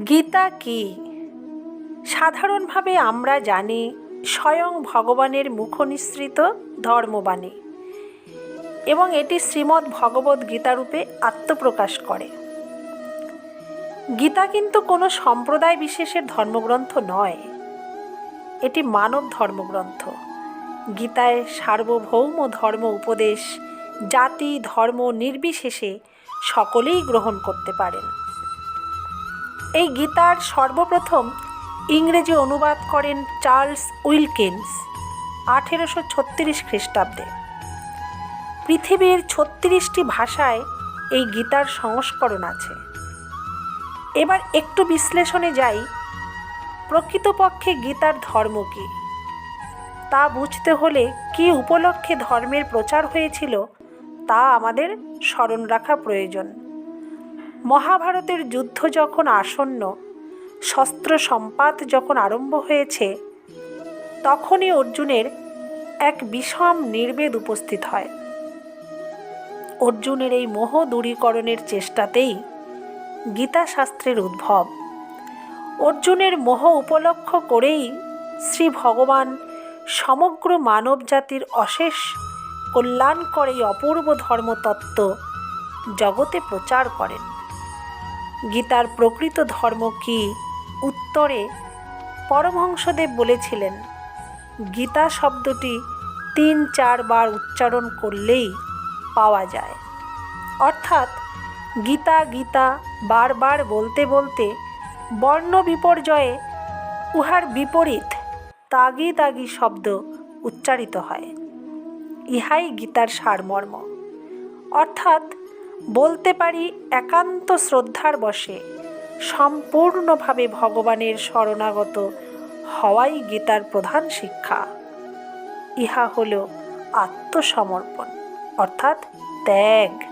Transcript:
গীতা কি? সাধারণভাবে আমরা জানি স্বয়ং ভগবানের মুখনিসৃত ধর্মবাণী এবং এটি শ্রীমদ্ ভগবদ্ গীতারূপে আত্মপ্রকাশ করে। গীতা কিন্তু কোনো সম্প্রদায় বিশেষের ধর্মগ্রন্থ নয়। এটি মানব ধর্মগ্রন্থ। গীতায় সার্বভৌম ধর্ম উপদেশ, জাতি, ধর্ম নির্বিশেষে সকলেই গ্রহণ করতে পারেন। এই গীতার সর্বপ্রথম ইংরেজি অনুবাদ করেন চার্লস উইলকিন্স আঠেরোশো ছত্রিশ খ্রিস্টাব্দে। পৃথিবীর ছত্রিশটি ভাষায় এই গীতার সংস্করণ আছে। এবার একটু বিশ্লেষণে যাই, প্রকৃতপক্ষে গীতার ধর্ম কী? তা বুঝতে হলে কী উপলক্ষে ধর্মের প্রচার হয়েছিল তা আমাদের স্মরণ রাখা প্রয়োজন। মহাভারতের যুদ্ধ যখন আসন্ন, শস্ত্র সম্পাত যখন আরম্ভ হয়েছে, তখনই অর্জুনের এক বিষম নির্বেদ উপস্থিত হয়। অর্জুনের এই মোহ দূরীকরণের চেষ্টাতেই গীতা শাস্ত্রের উদ্ভব। অর্জুনের মোহ উপলক্ষ করেই শ্রী ভগবান সমগ্র মানব জাতির অশেষ কল্যাণকর এই অপূর্ব ধর্মতত্ত্ব জগতে প্রচার করেন। গীতার প্রকৃত ধর্ম কি? উত্তরে পরমহংসদেব বলেছিলেন, গীতা শব্দটি তিন চারবার উচ্চারণ করলেই পাওয়া যায়। অর্থাৎ গীতা গীতা বারবার বলতে বলতে বর্ণ বিপর্যয়ে উহার বিপরীত তাগি তাগি শব্দ উচ্চারিত হয়। ইহাই গীতার সারমর্ম। অর্থাৎ বলতে পারি একান্ত শ্রদ্ধার বসে সম্পূর্ণভাবে ভগবানের শরণাগত হওয়াই গীতার প্রধান শিক্ষা। ইহা হল আত্মসমর্পণ, অর্থাৎ ত্যাগ।